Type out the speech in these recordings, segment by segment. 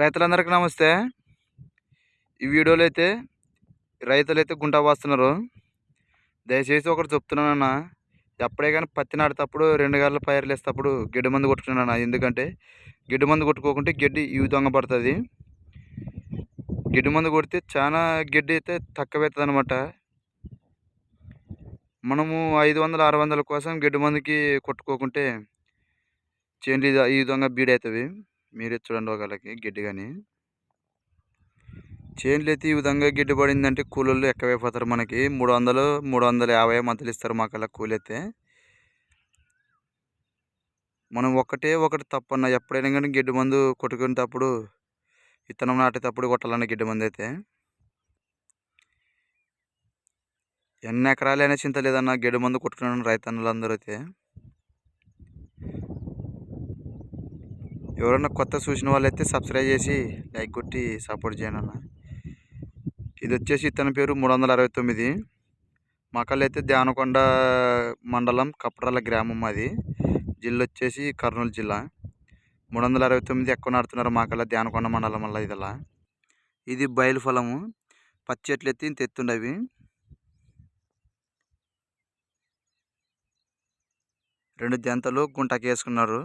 రైతులందరికీ నమస్తే. ఈ వీడియోలో అయితే రైతులు అయితే గుంట వాస్తున్నారు దయచేసి ఒకటి చెప్తున్నానన్న ఎప్పుడే కానీ పత్తి నాటేటప్పుడు రెండు గంటల పైర్లు వేసేటప్పుడు గిడ్డి మందు కొట్టుకున్నాను ఎందుకంటే గిడ్డి మందు కొట్టుకోకుంటే గడ్డి ఈ విధంగా పడుతుంది. గిడ్డి మందు కొడితే చాలా గడ్డి అయితే తక్కువ అవుతుంది అనమాట మనము ఐదు వందల ఆరు వందల కోసం గిడ్డి మందుకి కొట్టుకోకుంటే చేనులు ఈ విధంగా బీడ్ అవుతుంది మీరే చూడండి ఒకళ్ళకి గిడ్డి కానీ. చేనులు అయితే ఈ విధంగా గిడ్డి పడిందంటే కూలీలు ఎక్కువైపోతారు మనకి. మూడు వందలు మూడు వందల యాభై మంతులు ఇస్తారు మాకల్లా కూలి అయితే మనం ఒకటే ఒకటి తప్పన్న ఎప్పుడైనా కానీ గిడ్డి మందు కొట్టుకునేటప్పుడు విత్తనం నాటేటప్పుడు కొట్టాలన్న గిడ్డి మందు అయితే. ఎన్ని ఎకరాలైనా చింత లేదన్న గిడ్డి మందు కొట్టుకున్నాను రైతన్నులందరూ అయితే. ఎవరన్నా కొత్త చూసిన వాళ్ళైతే సబ్స్క్రైబ్ చేసి లైక్ కొట్టి సపోర్ట్ చేయండి అన్న. ఇది వచ్చేసి ఇతని పేరు మూడు వందల అరవై తొమ్మిది. మాకల్లైతే ధ్యానకొండ మండలం కప్పరాల గ్రామం అది జిల్లా వచ్చేసి కర్నూలు జిల్లా. మూడు వందల అరవై తొమ్మిది ఎక్కువ నాడుతున్నారు మాకల్లా ధ్యానకొండ మండలం వల్ల ఇదలా. ఇది బయలు ఫలము. పచ్చి చెట్లు ఎత్తి తెత్తుండవి రెండు జంతలు గుంటకేసుకున్నారు.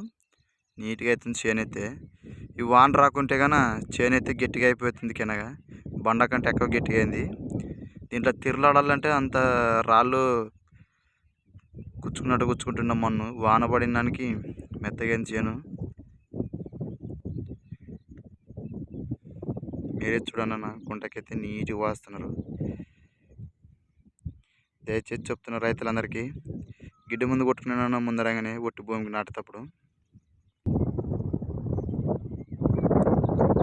నీట్గా అవుతుంది చేనైతే. ఈ వాన రాకుంటే కన చేనైతే గట్టిగా అయిపోతుంది కినగా బండ కంటే ఎక్కువ గట్టిగా అయింది. దీంట్లో తిరలాడాలంటే అంత రాళ్ళు గుచ్చుకున్నట్టు గుచ్చుకుంటున్నాం మన్ను. వాన పడినానికి మెత్తగా చేను. మీరే చూడండి అన్న గుంటకైతే నీట్గా వాస్తున్నారు. దయచేసి చెప్తున్న రైతులందరికీ గిడ్డి ముందు కొట్టుకున్నాను ముందరగానే ఒట్టి భూమికి నాటేటప్పుడు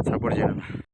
సపోర్ట్ చేయండి